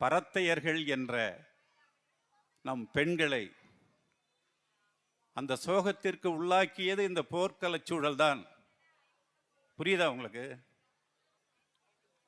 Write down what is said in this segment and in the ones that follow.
பரத்தையர்கள் என்ற நம் பெண்களை அந்த சோகத்திற்கு உள்ளாக்கியது இந்த போர்க்கலச் சூழல் தான் புரியுதா உங்களுக்கு?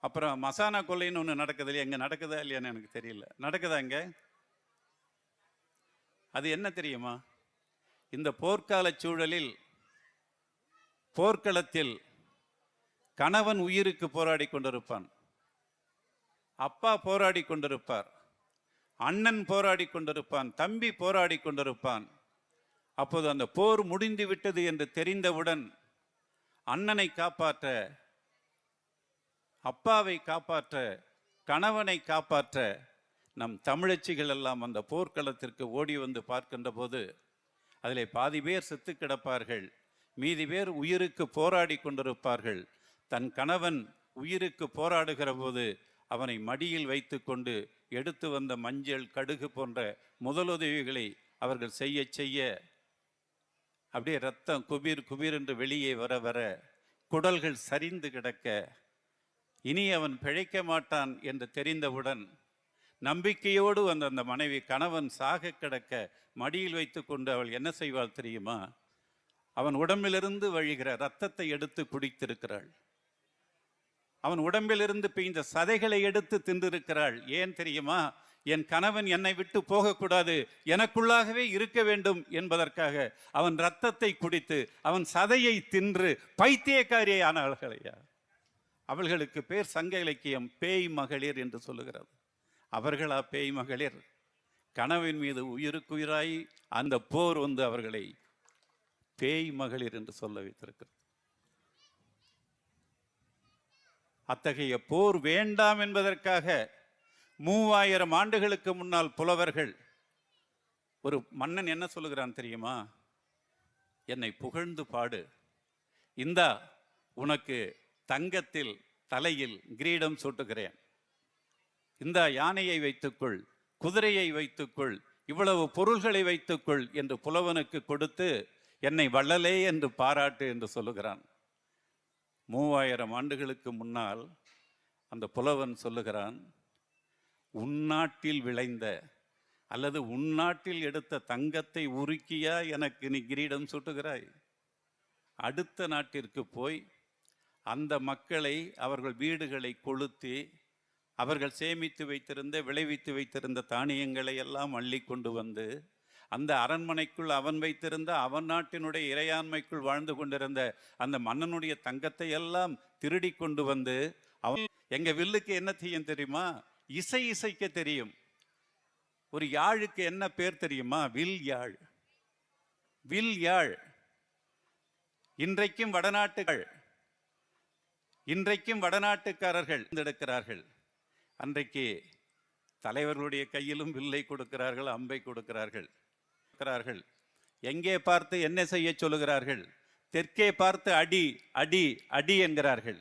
அப்புறம் மசானா கொள்ளைன்னு ஒன்று நடக்குது இல்லையா? எங்கே நடக்குதா இல்லையான்னு எனக்கு தெரியல. நடக்குதா இங்கே? அது என்ன தெரியுமா? இந்த போர்க்காலச் சூழலில் போர்க்களத்தில் கணவன் உயிருக்கு போராடி கொண்டிருப்பான். அப்பா போராடி கொண்டிருப்பார். அண்ணன் போராடி கொண்டிருப்பான். தம்பி போராடி கொண்டிருப்பான். அப்போது அந்த போர் முடிந்து விட்டது என்று தெரிந்தவுடன் அண்ணனை காப்பாற்ற அப்பாவை காப்பாற்ற கணவனை காப்பாற்ற நம் தமிழச்சிகள் எல்லாம் அந்த போர்க்களத்திற்கு ஓடி வந்து பார்க்கின்ற போது அதிலே பாதி பேர் செத்து கிடப்பார்கள். மீதி பேர் உயிருக்கு போராடி கொண்டிருப்பார்கள். தன் கணவன் உயிருக்கு போராடுகிற போது அவனை மடியில் வைத்துக்கொண்டு எடுத்து வந்த மஞ்சள் கடுகு போன்ற முதலுதவிகளை அவர்கள் செய்ய செய்ய அப்படியே ரத்தம் குபீர் குபீர் என்று வெளியே வர வர குடல்கள் சரிந்து கிடக்க இனி அவன் பிழைக்க மாட்டான் என்று தெரிந்தவுடன் நம்பிக்கையோடு வந்த அந்த மனைவி கணவன் சாக கிடக்க மடியில் வைத்துக்கொண்டு அவள் என்ன செய்வாள் தெரியுமா? அவன் உடம்பிலிருந்து வழிகிற ரத்தத்தை எடுத்து குடித்திருக்கிறாள். அவன் உடம்பிலிருந்து பெய்ந்த சதைகளை எடுத்து தின்றிருக்கிறாள். ஏன் தெரியுமா? என் கணவன் என்னை விட்டு போகக்கூடாது. எனக்குள்ளாகவே இருக்க வேண்டும் என்பதற்காக அவன் ரத்தத்தை குடித்து அவன் சதையை தின்று பைத்தியக்காரியை ஆனாள்களையா அவர்களுக்கு பேர் சங்க இலக்கியம் பேய் மகளிர் என்று சொல்லுகிறது. அவர்களா பேய் மகளிர்? கணவன் மீது உயிருக்குயிராய் அந்த போர் வந்து அவர்களை பேய் மகளிர் என்று சொல்ல வைத்திருக்கிறது. அத்தகைய போர் வேண்டாம் என்பதற்காக மூவாயிரம் ஆண்டுகளுக்கு முன்னால் புலவர்கள் ஒரு மன்னன் என்ன சொல்லுகிறான் தெரியுமா? என்னை புகழ்ந்து பாடு. இந்தா உனக்கு தங்கத்தில் தலையில் கிரீடம் சூட்டுகிறேன். இந்த யானையை வைத்துக்கொள் குதிரையை வைத்துக்கொள் இவ்வளவு பொருள்களை வைத்துக்கொள் என்று புலவனுக்கு கொடுத்து என்னை வள்ளலே என்று பாராட்டு என்று சொல்லுகிறான். மூவாயிரம் ஆண்டுகளுக்கு முன்னால் அந்த புலவன் சொல்லுகிறான் உன்னாட்டில் விளைந்த அல்லது உன்னாட்டில் எடுத்த தங்கத்தை உருக்கியா எனக்கு நீ கிரீடம் சூட்டுகிறாய்? அடுத்த நாட்டிற்கு போய் அந்த மக்களை அவர்கள் வீடுகளை கொளுத்தி அவர்கள் சேமித்து வைத்திருந்த விளைவித்து வைத்திருந்த தானியங்களை எல்லாம் அள்ளி கொண்டு வந்து அந்த அரண்மனைக்குள் அவன் வைத்திருந்த அவன் நாட்டினுடைய இறையாண்மைக்குள் வாழ்ந்து கொண்டிருந்த அந்த மன்னனுடைய தங்கத்தை எல்லாம் திருடி கொண்டு வந்து அவன் எங்க வில்லுக்கு என்ன செய்யும் தெரியுமா? இசை இசைக்க தெரியும். ஒரு யாழுக்கு என்ன பேர் தெரியுமா? வில் யாழ். வில் யாழ். இன்றைக்கும் வடநாட்டுகள் இன்றைக்கும் வடநாட்டுக்காரர்கள் எடுக்கிறார்கள் அன்றைக்கு தலைவர்களுடைய கையிலும் வில்லை கொடுக்கிறார்கள் அம்பை கொடுக்கிறார்கள். கொடுக்கிறார்கள் எங்கே பார்த்து என்ன செய்ய சொல்லுகிறார்கள்? தெற்கே பார்த்து அடி அடி அடி என்கிறார்கள்.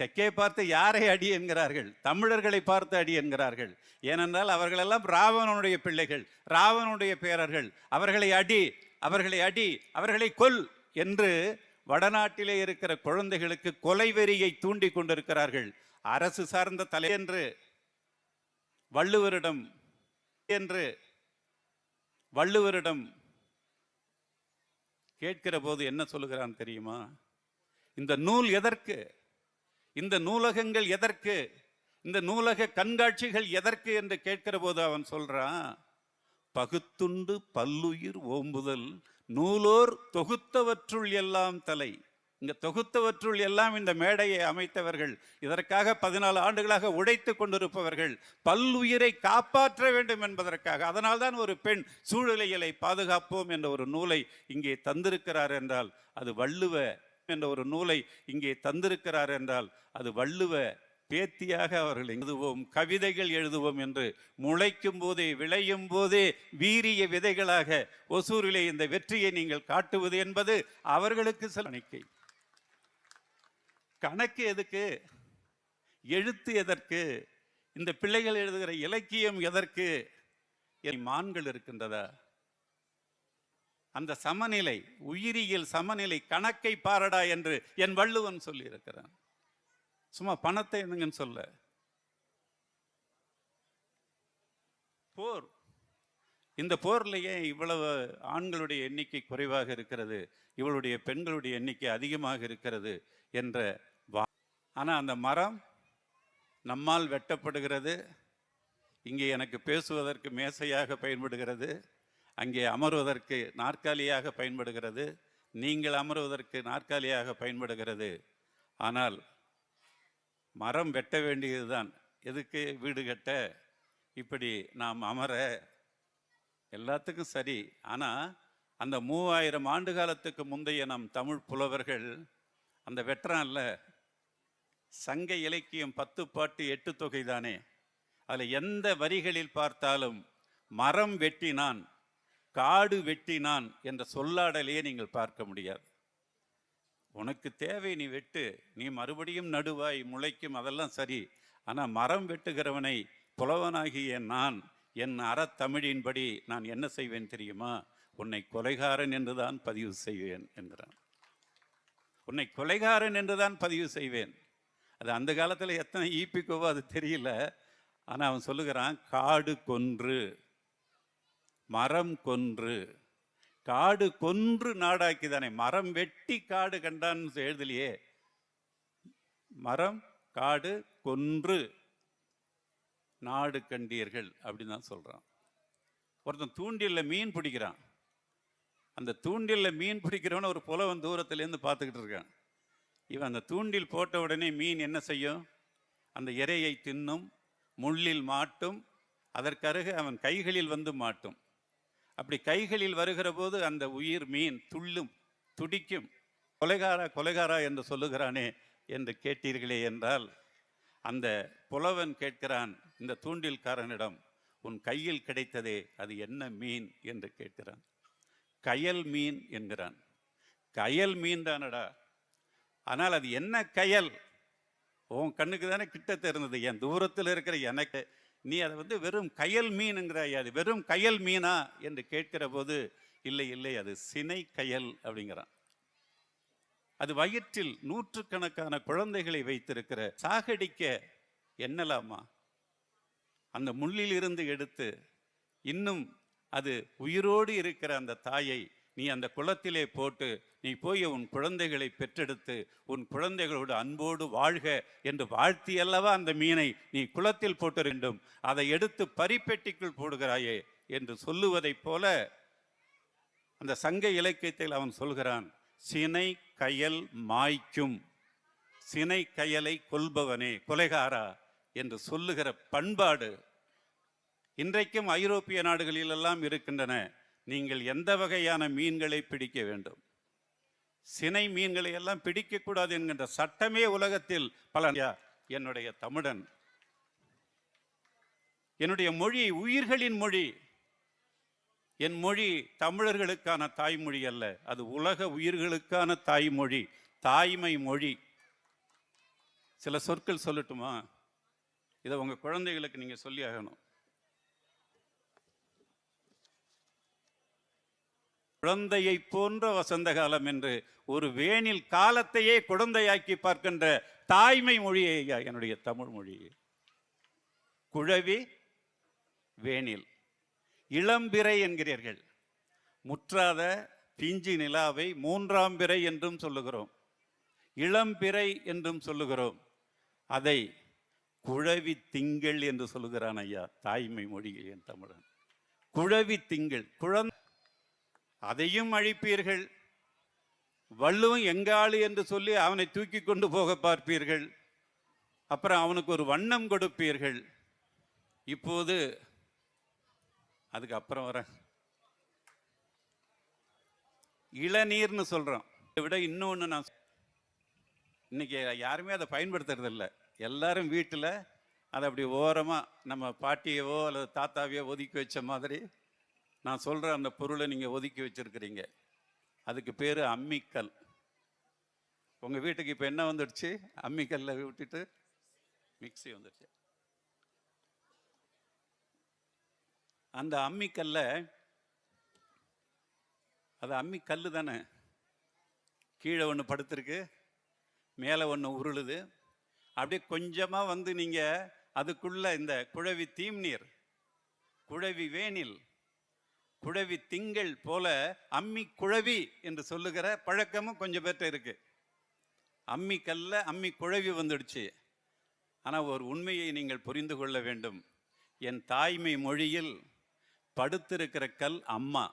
தெற்கே பார்த்து யாரை அடி என்கிறார்கள்? தமிழர்களை பார்த்து அடி என்கிறார்கள். ஏனென்றால் அவர்களெல்லாம் ராவணனுடைய பிள்ளைகள் ராவணனுடைய பேரர்கள். அவர்களை அடி அவர்களை அடி அவர்களை கொல் என்று வடநாட்டிலே இருக்கிற குழந்தைகளுக்கு கொலைவெறியை தூண்டி கொண்டிருக்கிறார்கள். அரசு சார்ந்த தலை என்று வள்ளுவரிடம் என்று வள்ளுவரிடம் கேட்கிற போது என்ன சொல்லுகிறான் தெரியுமா? இந்த நூல் எதற்கு? இந்த நூலகங்கள் எதற்கு? இந்த நூலக கண்காட்சிகள் எதற்கு என்று கேட்கிற போது அவன் சொல்றான் பகுத்துண்டு பல்லுயிர் ஓம்புதல் நூலோர் தொகுத்தவற்றுள் எல்லாம் தலை. இங்க தொகுத்தவற்றுள் எல்லாம் இந்த மேடையை அமைத்தவர்கள் இதற்காக பதினாலு ஆண்டுகளாக உடைத்து கொண்டிருப்பவர்கள் பல்லுயிரை காப்பாற்ற வேண்டும் என்பதற்காக அதனால்தான் ஒரு பெண் சூழலியலை பாதுகாப்போம் என்ற ஒரு நூலை இங்கே தந்திருக்கிறார் என்றால் அது வள்ளுவ என்ற ஒரு நூலை இங்கே தந்திருக்கிறார் என்றால் அது வள்ளுவ பேத்தியாக அவர்கள் எழுதுவோம் கவிதைகள் எழுதுவோம் என்று முளைக்கும் போதே விளையும் போதே வீரிய விதைகளாக ஒசூரிலே இந்த வெற்றியை நீங்கள் காட்டுவது என்பது அவர்களுக்கு சில கணக்கை கணக்கு எதுக்கு? எழுத்து எதற்கு? இந்த பிள்ளைகள் எழுதுகிற இலக்கியம் எதற்கு? என் மான்கள் இருக்கின்றதா? அந்த சமநிலை உயிரியல் சமநிலை கணக்கை பாரடா என்று என் வள்ளுவன் சொல்லியிருக்கிறான். சும்மா பணத்தை என்னங்கன்னு சொல்ல. போர். இந்த போர்லேயே இவ்வளவு ஆண்களுடைய எண்ணிக்கை குறைவாக இருக்கிறது இவளுடைய பெண்களுடைய எண்ணிக்கை அதிகமாக இருக்கிறது என்ற வா ஆனால் அந்த மரம் நம்மால் வெட்டப்படுகிறது இங்கே எனக்கு பேசுவதற்கு மேசையாக பயன்படுகிறது அங்கே அமர்வதற்கு நாற்காலியாக பயன்படுகிறது நீங்கள் அமர்வதற்கு நாற்காலியாக பயன்படுகிறது. ஆனால் மரம் வெட்ட வேண்டியதுதான். எதுக்கு வீடு கட்ட? இப்படி நாம் அமர எல்லாத்துக்கும் சரி. ஆனால் அந்த மூவாயிரம் ஆண்டு காலத்துக்கு முந்தைய நம் தமிழ் புலவர்கள் அந்த வெற்றான்ல சங்க இலக்கியம் பத்து பாட்டு எட்டு தொகை தானே. அதில் எந்த வரிகளில் பார்த்தாலும் மரம் வெட்டினான் காடு வெட்டினான் என்ற சொல்லாடலையே நீங்கள் பார்க்க முடியாது. உனக்கு தேவை நீ வெட்டு. நீ மறுபடியும் நடுவாய் முளைக்கும் அதெல்லாம் சரி. ஆனால் மரம் வெட்டுகிறவனை புலவனாகிய நான் என் அறத்தமிழின்படி நான் என்ன செய்வேன் தெரியுமா? உன்னை கொலைகாரன் என்றுதான் பதிவு செய்வேன் என்கிறான். உன்னை கொலைகாரன் என்றுதான் பதிவு செய்வேன். அது அந்த காலத்தில் எத்தனை ஈப்பிக்கோவோ அது தெரியல. ஆனால் அவன் சொல்லுகிறான் காடு கொன்று மரம் கொன்று காடு கொன்று நாடாக்கி தானே மரம் வெட்டி காடு கண்டான்னு எழுதலையே. மரம் காடு கொன்று. நாடு கண்டீர்கள் அப்படின்னு தான் சொல்கிறான் ஒருத்தன் தூண்டில்ல மீன் பிடிக்கிறான். அந்த தூண்டில்ல மீன் பிடிக்கிறவன ஒரு புலவன் தூரத்துலேருந்து பார்த்துக்கிட்டு இருக்கான். இவன் அந்த தூண்டில் போட்ட உடனே மீன் என்ன செய்யும்? அந்த இரையை தின்னும் முள்ளில் மாட்டும் அதற்கருக அவன் கைகளில் வந்து மாட்டும். அப்படி கைகளில் வருகிற போது அந்த உயிர் மீன் துள்ளும் துடிக்கும். கொலைகாரா கொலைகாரா என்று சொல்லுகிறானே என்று கேட்டீர்களே என்றால் அந்த புலவன் கேட்கிறான் இந்த தூண்டில்காரனிடம் உன் கையில் கிடைத்ததே அது என்ன மீன்? என்று கேட்கிறான். கயல் மீன் என்கிறான். கயல் மீன் தானடா. ஆனால் அது என்ன கயல்? உன் கண்ணுக்கு தானே கிட்ட தெரிந்தது. என் தூரத்தில் இருக்கிற எனக்கு. நீ அதை வந்து வெறும் கயல் மீனுங்கிறாய் அது வெறும் கயல் மீனா? என்று கேட்கிற போது இல்லை இல்லை அது சினை கயல் அப்படிங்கிறான். அது வயிற்றில் நூற்றுக்கணக்கான குழந்தைகளை வைத்திருக்கிற சாகடிக்க என்னலாமா? அந்த முள்ளிலிருந்து எடுத்து இன்னும் அது உயிரோடு இருக்கிற அந்த தாயை நீ அந்த குளத்திலே போட்டு நீ போய் உன் குழந்தைகளை பெற்றெடுத்து உன் குழந்தைகளோடு அன்போடு வாழ்க என்று வாழ்த்தி அல்லவா அந்த மீனை நீ குளத்தில் போட்டு வேண்டும். அதை எடுத்து பரிப்பெட்டிக்குள் போடுகிறாயே என்று சொல்லுவதைப் போல அந்த சங்க இலக்கியத்தில் அவன் சொல்கிறான் சினை கயல் மாய்க்கும் சினை கயலை கொல்பவனே கொலைகாரா என்று சொல்லுகிற பண்பாடு இன்றைக்கும் ஐரோப்பிய நாடுகளிலெல்லாம் இருக்கின்றன. நீங்கள் எந்த வகையான மீன்களை பிடிக்க வேண்டும்? சினை மீன்களை எல்லாம் பிடிக்கக்கூடாது என்கின்ற சட்டமே உலகத்தில் பல என்னுடைய தமிழன். என்னுடைய மொழி உயிர்களின் மொழி. என் மொழி தமிழர்களுக்கான தாய்மொழி அல்ல. அது உலக உயிர்களுக்கான தாய்மொழி தாய்மை மொழி. சில சொற்கள் சொல்லட்டுமா? இதை உங்கள் குழந்தைகளுக்கு நீங்கள் சொல்லி ஆகணும். குழந்தையை போன்ற வசந்த காலம் என்று ஒரு வேனில் காலத்தையே குழந்தையாக்கி பார்க்கின்ற தாய்மை மொழியை என்னுடைய தமிழ் மொழி. குழவி வேனில். இளம்பிறை என்கிறீர்கள். முற்றாத பிஞ்சு நிலாவை மூன்றாம் பிறை என்றும் சொல்லுகிறோம். இளம்பிறை என்றும் சொல்லுகிறோம். அதை குழவி திங்கள் என்று சொல்லுகிறான் ஐயா தாய்மை மொழியில் என் தமிழன். குழவி திங்கள் குழந்தை அதையும் அழிப்பீர்கள். வள்ளுவன் எங்காளு என்று சொல்லி அவனை தூக்கி கொண்டு போக பார்ப்பீர்கள். அப்புறம் அவனுக்கு ஒரு வண்ணம் கொடுப்பீர்கள். இப்போது அதுக்கு அப்புறம் வர இளநீர்னு சொல்றோம். இதை விட இன்னொன்று நான் இன்னைக்கு யாருமே அதை பயன்படுத்துறதில்ல. எல்லாரும் வீட்டில் அதை அப்படி ஓரமாக நம்ம பாட்டியவோ அல்லது தாத்தாவையோ ஒதுக்கி வச்ச மாதிரி நான் சொல்கிற அந்த பொருளை நீங்கள் ஒதுக்கி வச்சிருக்கிறீங்க. அதுக்கு பேர் அம்மிக்கல். உங்கள் வீட்டுக்கு இப்போ என்ன வந்துடுச்சு? அம்மிக்கல்ல விட்டுட்டு மிக்ஸி வந்துடுச்சு. அந்த அம்மிக்கல்ல அது அம்மி கல் தானே? கீழே ஒன்று படுத்துருக்கு மேலே ஒன்று உருளுது. அப்படியே கொஞ்சமாக வந்து நீங்கள் அதுக்குள்ளே இந்த குழவி தீம் நீர் குழவி வேனில் குழவி திங்கள் போல அம்மி குழவி என்று சொல்லுகிற பழக்கமும் கொஞ்சம் பேர்ட்ட இருக்கு. அம்மி கல்ல அம்மி குழவி வந்துடுச்சு. ஆனால் ஒரு உண்மையை நீங்கள் புரிந்து கொள்ள வேண்டும். என் தாய்மை மொழியில் படுத்திருக்கிற கல் அம்மா.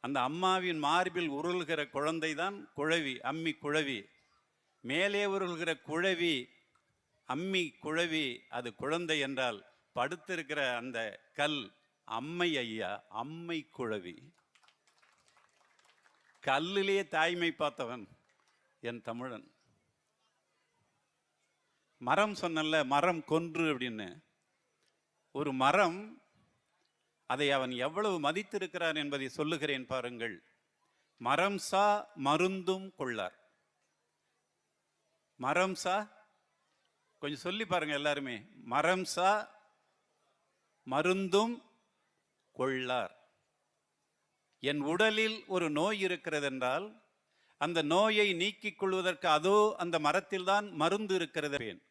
அந்த அம்மாவின் மார்பில் உருள்கிற குழந்தை தான் குழவி அம்மி குழவி. மேலே உருள்கிற குழவி அம்மி குழவி அது குழந்தை என்றால் படுத்திருக்கிற அந்த கல் அம்மை ஐயா அம்மை குழவி. கல்லிலே தாய்மை பார்த்தவன் என் தமிழன். மரம் சொன்னல மரம் கொன்று அப்படின்னு. ஒரு மரம் அதை அவன் எவ்வளவு மதித்திருக்கிறான் என்பதை சொல்லுகிறேன் பாருங்கள். மரம் சா மருந்தும் கொள்ளார். மரம் சா கொஞ்சம் சொல்லி பாருங்க எல்லாருமே. மரம் சா மருந்தும் கொள்ளார். என் உடலில் ஒரு நோய் இருக்கிறது என்றால் அந்த நோயை நீக்கிக் கொள்வதற்கு அதோ அந்த மரத்தில்தான் மருந்து இருக்கிறது.